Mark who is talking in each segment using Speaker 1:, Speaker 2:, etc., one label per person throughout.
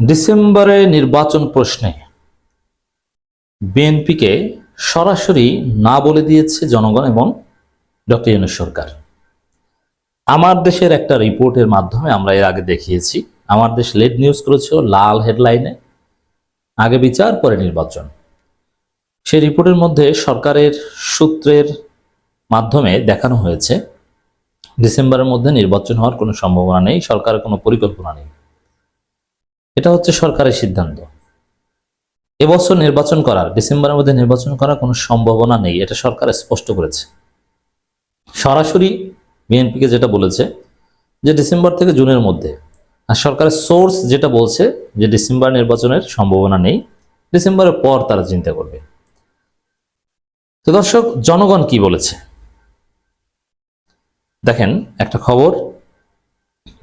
Speaker 1: ডিসেম্বরে নির্বাচন প্রশ্নে বিএনপিকে সরাসরি না বলে দিয়েছে জনগণ এবং ডক্টর ইউনুস সরকার। আমার দেশের একটা রিপোর্টের মাধ্যমে আমরা এর আগে দেখিয়েছি। আমার দেশ লেড নিউজ করেছিল, লাল হেডলাইনে। আগে বিচার, পরে নির্বাচন। সেই রিপোর্টের মধ্যে সরকারের সূত্রের মাধ্যমে দেখানো হয়েছে, ডিসেম্বরের মধ্যে নির্বাচন হওয়ার কোনো সম্ভাবনা নেই, সরকারের কোনো পরিকল্পনা নেই। এটা হচ্ছে সরকারের সিদ্ধান্ত। এবছর নির্বাচন করার, ডিসেম্বরের মধ্যে নির্বাচন করার কোনো সম্ভাবনা নেই, এটা সরকার স্পষ্ট করেছে। সরাসরি বিএনপিকে যেটা বলেছে, যে ডিসেম্বর থেকে জুনের মধ্যে, আর সরকারের সোর্স যেটা বলছে, যে ডিসেম্বর নির্বাচনের সম্ভাবনা নেই, ডিসেম্বরের পর তারা চিন্তা করবে। তো দর্শক, জনগণ কি বলেছে? দেখেন, একটা খবর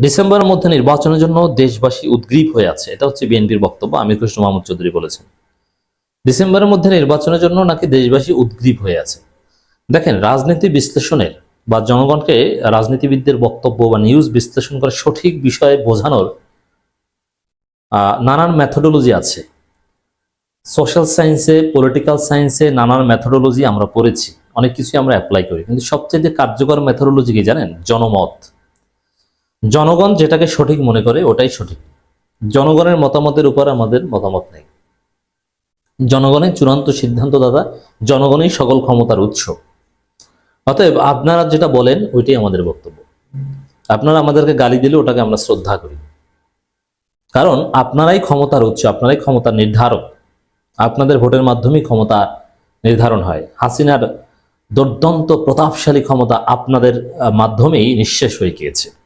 Speaker 1: ডিসেম্বরের মধ্যে নির্বাচনের জন্য দেশবাসী উদ্গ্রীব হয়ে আছে। এটা হচ্ছে বিএনপির বক্তব্য, আমির কৃষ্ণ মাহমুদ চৌধুরী বলেছেন। ডিসেম্বরের মধ্যে নির্বাচনের জন্য নাকি দেশবাসী উদ্গ্রীব হয়ে আছে। দেখেন, রাজনীতি বিশ্লেষণের বা জনগণকে রাজনীতিবিদদের বক্তব্য বা নিউজ বিশ্লেষণ করে সঠিক বিষয়ে বোঝানোর নানান মেথোডোলজি আছে। সোশ্যাল সায়েন্সে পলিটিক্যাল সায়েন্সে নানান মেথোডোলজি আমরা পড়েছি। অনেক কিছুই আমরা অ্যাপ্লাই করি। কিন্তু সবচেয়ে কার্যকর মেথোডোলজি কি জানেন? জনমত। জনগণ যেটাকে সঠিক মনে করে, ওটাই সঠিক। জনগণের মতামতের উপর আমাদের মতামত নেই। জনগণের চূড়ান্ত সিদ্ধান্ত, দাদা, জনগণই সকল ক্ষমতার উৎস। অতএব আপনারা যেটা বলেন, ওইটাই আমাদের বক্তব্য। আপনারা আমাদেরকে গালি দিলে ওটাকে আমরা শ্রদ্ধা করি। কারণ আপনারাই ক্ষমতার উৎস, আপনারাই ক্ষমতার নির্ধারক। আপনাদের ভোটের মাধ্যমেই ক্ষমতা নির্ধারণ হয়। হাসিনার দুর্দন্ত প্রতাপশালী ক্ষমতা আপনাদের মাধ্যমেই নিঃশেষ হয়ে গিয়েছে।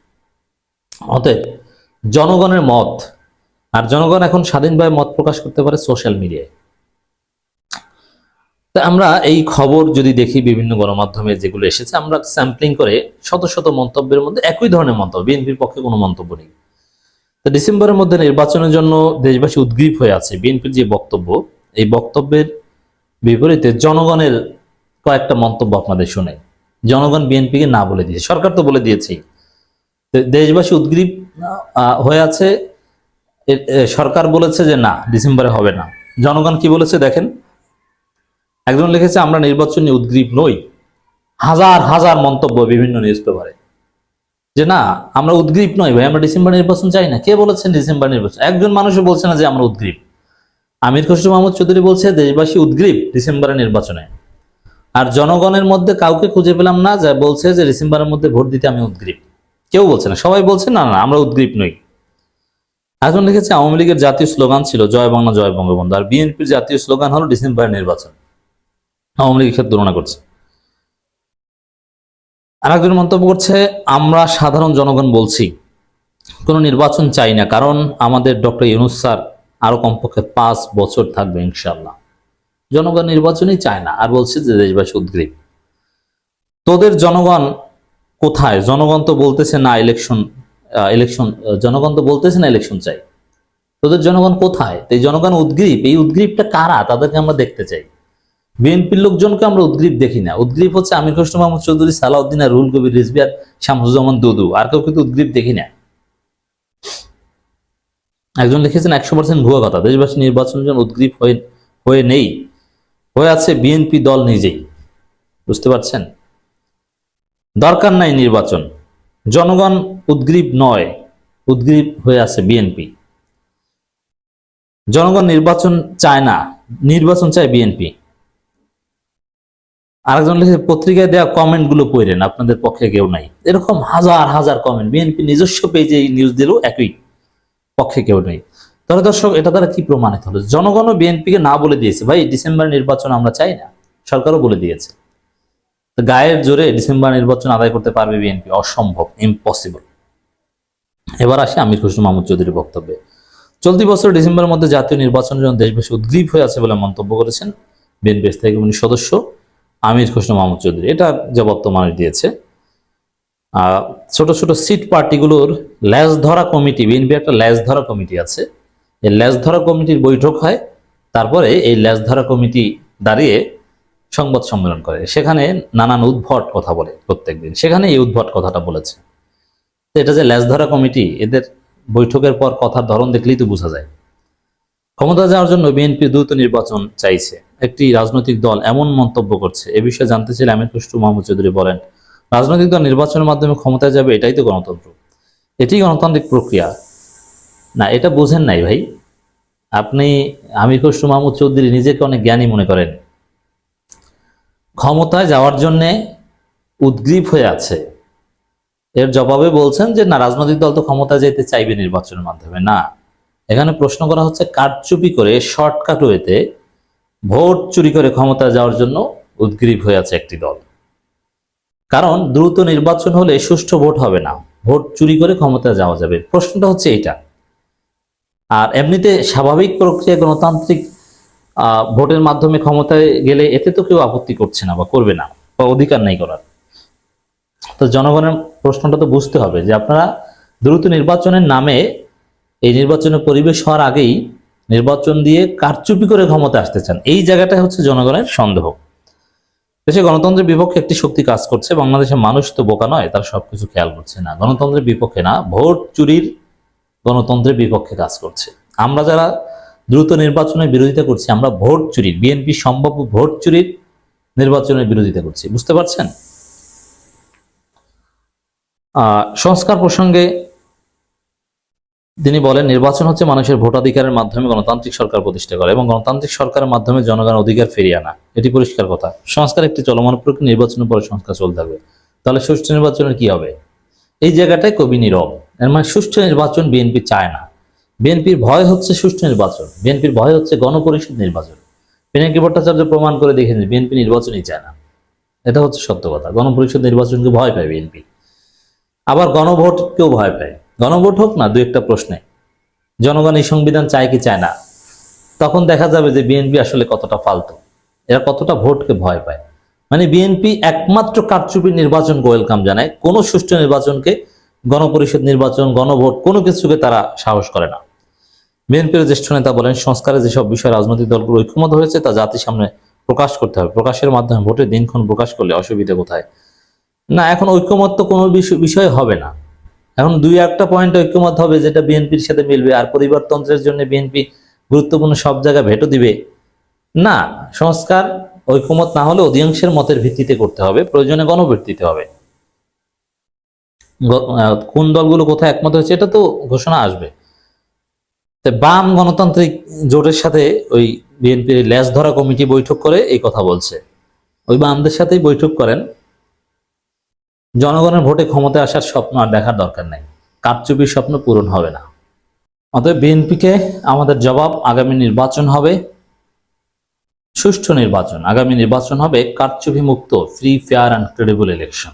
Speaker 1: অতএব জনগণের মত, আর জনগণ এখন স্বাধীনভাবে মত প্রকাশ করতে পারে সোশ্যাল মিডিয়ায় তা আমরা এই খবর যদি দেখি বিভিন্ন গণমাধ্যমে যেগুলো এসেছে, আমরা স্যাম্পলিং করে শত শত মন্তব্যের মধ্যে একই ধরনের মন্তব্য, বিএনপির পক্ষে কোনো মন্তব্য নেই। তো ডিসেম্বরের মধ্যে নির্বাচনের জন্য দেশবাসী উদ্গ্রীব হয়ে আছে। বিএনপির যে বক্তব্য, এই বক্তব্যের বিপরীতে জনগণের কয়েকটা মন্তব্য আপনাদের শুনে জনগণ বিএনপিকে না বলে দিয়েছে। সরকার তো বলে দিয়েছেই। দেশবাসী উদ্গ্রীব হয়ে আছে। সরকার বলেছে যে না, ডিসেম্বরে হবে না। জনগণ কি বলেছে দেখেন? একজন লিখেছে, আমরা নির্বাচন নিয়ে উদ্গ্রীব নই। হাজার হাজার মন্তব্য বিভিন্ন নিউজ পেপারে যে না, আমরা উদ্গ্রীব নই ভাই, আমরা ডিসেম্বর নির্বাচন চাই না। কে বলেছেন ডিসেম্বর নির্বাচন? একজন মানুষও বলছে না যে আমরা উদ্গ্রীব। আমির খসরু মাহমুদ চৌধুরী বলছে, দেশবাসী উদ্গ্রীব ডিসেম্বরের নির্বাচনে। আর জনগণের মধ্যে কাউকে খুঁজে পেলাম না, যা বলছে যে ডিসেম্বরের মধ্যে ভোট দিতে আমি উদ্গ্রীব। কেউ বলছে না। সবাই বলছে, না না আমরা উদ্গ্রীব নই। এখন লিখেছে আওয়ামী লীগের জাতীয় স্লোগান ছিল, জয় বাংলা, জয় বঙ্গবন্ধু। আর বিএনপির জাতীয় স্লোগান হলো, ডিসেম্বরের নির্বাচন। আওয়ামী লীগের সাথে তুলনা করছে। আর একজন মন্তব্য করছে, আমরা সাধারণ জনগণ বলছি, কোনো নির্বাচন চাই না, কারণ আমাদের ডক্টর ইউনুস স্যার আরও কমপক্ষে পাঁচ বছর থাকবে ইনশাল্লাহ জনগণ নির্বাচনই চায় না। আর বলছে যে, দেশবাসী উদ্গ্রীব। তোদের জনগণ কোথায়? জনগণ তো বলতেছে না ইলেকশন ইলেকশন জনগণ তো বলতেছে না ইলেকশন চাই। তোদের জনগণ কোথায়? এই জনগণ উদ্গ্রীব, এই উদ্গ্রীবটা কারা? তাদেরকে আমরা দেখতে চাই। বিএনপির লোকজনকে আমরা উদ্গ্রীব দেখি না। উদ্গ্রীব হচ্ছে আমির খসরু মাহমুদ চৌধুরী, সালাউদ্দিন আর রুল কবির রিজভি আর শামসুজ্জামান দুদু। আর কেউ কিন্তু উদ্গ্রীব দেখি না। একজন লিখেছেন, একশো পার্সেন্ট ভুয়া কথা। দেশবাসী নির্বাচনের জন্য উদ্গ্রীব হয়ে হয়ে নেই। হয়ে আছে বিএনপি দল নিজেই। বুঝতে পারছেন? দরকার নাই নির্বাচন। জনগণ উদ্গ্রীব নয়, উদ্গ্রীব হয়ে আছে বিএনপি। জনগণ নির্বাচন চায় না, নির্বাচন চায় বিএনপি। আরেকজন লিখে, পত্রিকায় দেওয়া কমেন্টগুলো পড়েন, আপনাদের পক্ষে কেউ নাই। এরকম হাজার হাজার কমেন্ট। বিএনপি নিজস্ব পেজে নিউজ দিলেও একই, পক্ষে কেউ নেই। তাহলে দর্শক, এটা দ্বারা কি প্রমাণিত হলো? জনগণও বিএনপিকে না বলে দিয়েছে। ভাই, ডিসেম্বর নির্বাচন আমরা চাই না, সরকারও বলে দিয়েছে। গায়ের জোরে ডিসেম্বর নির্বাচন আদায় করতে পারবে বিএনপি। অসম্ভব ইম্পসিবল এবার আসে আমির খসরু মাহমুদ চৌধুরীর বক্তব্যে। চলতি বছর ডিসেম্বরের মধ্যে জাতীয় নির্বাচনের জন্য দেশবাসী উদ্গ্রীব হয়ে আছে বলে মন্তব্য করেছেন বিএনপি স্থায়ী কমিটির সদস্য আমির খসরু মাহমুদ চৌধুরী। এটা জবাব তো মানুষ দিয়েছে। ছোট ছোট সিট পার্টিগুলোর ল্যাস ধরা কমিটি, বিএনপি একটা ল্যাস ধরা কমিটি আছে। এই ল্যাস ধরা কমিটির বৈঠক হয়, তারপরে এই ল্যাস ধরা কমিটি দাঁড়িয়ে সংবাদ সম্মেলন করে। সেখানে নানান উদ্ভট কথা বলে প্রত্যেকদিন। সেখানে এই উদ্ভট কথাটা বলেছে। তো এটা যে ল্যাজ ধরা কমিটি, এদের বৈঠকের পর কথার ধরন দেখলেই তো বোঝা যায়। ক্ষমতা যাওয়ার জন্য বিএনপি দ্রুত নির্বাচন চাইছে। একটি রাজনৈতিক দল এমন মন্তব্য করছে। এ বিষয়ে জানতে চাইলে আমির খুশরু মোহাম্মদ চৌধুরী বলেন, রাজনৈতিক দল নির্বাচনের মাধ্যমে ক্ষমতায় যাবে, এটাই তো গণতন্ত্র। এটি গণতান্ত্রিক প্রক্রিয়া। না, এটা বোঝেন নাই ভাই। আপনি আমির খুশরু মাহমুদ চৌধুরী নিজেকে অনেক জ্ঞানী মনে করেন। ক্ষমতায় যাওয়ার জন্যে উদ্গ্রীব হয়ে আছে। এর জবাবে বলছেন যে, না, রাজনৈতিক দল তো ক্ষমতা যেতে চাইবে নির্বাচনের মাধ্যমে, না। এখানে প্রশ্ন করা হচ্ছে, কারচুপি করে শর্টকাট ওয়েতে ভোট চুরি করে ক্ষমতা যাওয়ার জন্য উদ্গ্রীব হয়ে আছে একটি দল। কারণ, দ্রুত নির্বাচন হলে সুষ্ঠু ভোট হবে না। ভোট চুরি করে ক্ষমতা যাওয়া যাবে। প্রশ্নটা হচ্ছে এইটা। আর এমনিতে স্বাভাবিক প্রক্রিয়া গণতান্ত্রিক ভোটের মাধ্যমে ক্ষমতায় গেলে এতে তো কেউ আপত্তি করছে না বা করবে না বা অধিকার নাই করার। তো জনগণের প্রশ্নটা তো বুঝতে হবে যে আপনারা দ্রুত নির্বাচনের নামে এই নির্বাচনের পরিবেশ হওয়ার আগেই নির্বাচন দিয়ে কারচুপি করে ক্ষমতা আসতে চান। এই জায়গাটা হচ্ছে জনগণের সন্দেহ। দেশে গণতন্ত্রের বিপক্ষে একটি শক্তি কাজ করছে, বাংলাদেশের মানুষ তো বোকা নয়, তারা সবকিছু খেয়াল করছে না। গণতন্ত্রের বিপক্ষে না, ভোট চুরির গণতন্ত্রের বিপক্ষে কাজ করছে। আমরা যারা দ্রুত নির্বাচনের বিরোধিতা করছি, আমরা ভোট চুরির, বিএনপি সম্ভাব্য ভোট চুরির নির্বাচনের বিরোধিতা করছি। বুঝতে পারছেন? সংস্কার প্রসঙ্গে তিনি বলেন, নির্বাচন হচ্ছে মানুষের ভোটাধিকারের মাধ্যমে গণতান্ত্রিক সরকার প্রতিষ্ঠা করা এবং গণতান্ত্রিক সরকারের মাধ্যমে জনগণের অধিকার ফিরিয়ে আনা। এটি পরিষ্কার কথা। সংস্কার একটি চলমান প্রক্রিয়া, নির্বাচনের পরে সংস্কার চলতে হবে তাহলে সুষ্ঠু নির্বাচনের কি হবে? এই জায়গাটায় কবি নীরব। এর মানে সুষ্ঠু নির্বাচন বিএনপি চায় না। বিএনপির ভয় হচ্ছে সুষ্ঠু নির্বাচন, বিএনপির ভয় হচ্ছে গণপরিষদ নির্বাচন। পিনাকি ভট্টাচার্য প্রমাণ করে দেখেন বিএনপি নির্বাচনই চায় না। এটা হচ্ছে সত্য কথা, গণপরিষদ নির্বাচনকে ভয় পায় বিএনপি। আবার গণভোটকেও ভয় পায়। গণভোট হোক না, দু একটা প্রশ্নে। জনগণ এই সংবিধান চায় কি চায় না? তখন দেখা যাবে যে বিএনপি আসলে কতটা ফালতু। এরা কতটা ভোটকে ভয় পায়। মানে বিএনপি একমাত্র কারচুপির নির্বাচনকে ওয়েলকাম জানায়। কোনো সুষ্ঠু নির্বাচনকে গণপরিষদ নির্বাচন, গণভোট কোনো কিছুকে তারা সাহস করে না। বিএনপির জ্যেষ্ঠ নেতা বলেন সংস্কারে যেসব বিষয়ে রাজনৈতিক দলগুলো ঐক্যমত হয়েছে, তা জাতির সামনে প্রকাশ করতে হবে। প্রকাশের মাধ্যমে ভোটের দিনক্ষণ প্রকাশ করলে অসুবিধে কোথায়? না, এখন ঐক্যমত তো কোনো বিষয়- হবে না। এখন দুই একটা পয়েন্ট ঐক্যমত হবে, যেটা বিএনপির সাথে মিলবে, আর পরিবারতন্ত্রের জন্য বিএনপি গুরুত্বপূর্ণ সব জায়গায় ভেটো দিবে। না, সংস্কার, ঐক্যমত না হলে অধিকাংশের মতের ভিত্তিতে করতে হবে, প্রয়োজনে গণভোট দিতে হবে কোন দলগুলো কোথায় একমত হয়েছে, এটা তো ঘোষণা আসবে। বাম গণতান্ত্রিক জোটের সাথে ওই বিএনপির ল্যাস ধরা কমিটি বৈঠক করে এই কথা বলছে। ওই বামদের সাথেই বৈঠক করেন। জনগণের ভোটে ক্ষমতায় আসার স্বপ্ন আর দেখার দরকার নেই। কারচুপির স্বপ্ন পূরণ হবে না। অতএব বিএনপিকে আমাদের জবাব আগামী নির্বাচন হবে। সুষ্ঠু নির্বাচন। আগামী নির্বাচন হবে কারচুপি মুক্ত free fair and credible election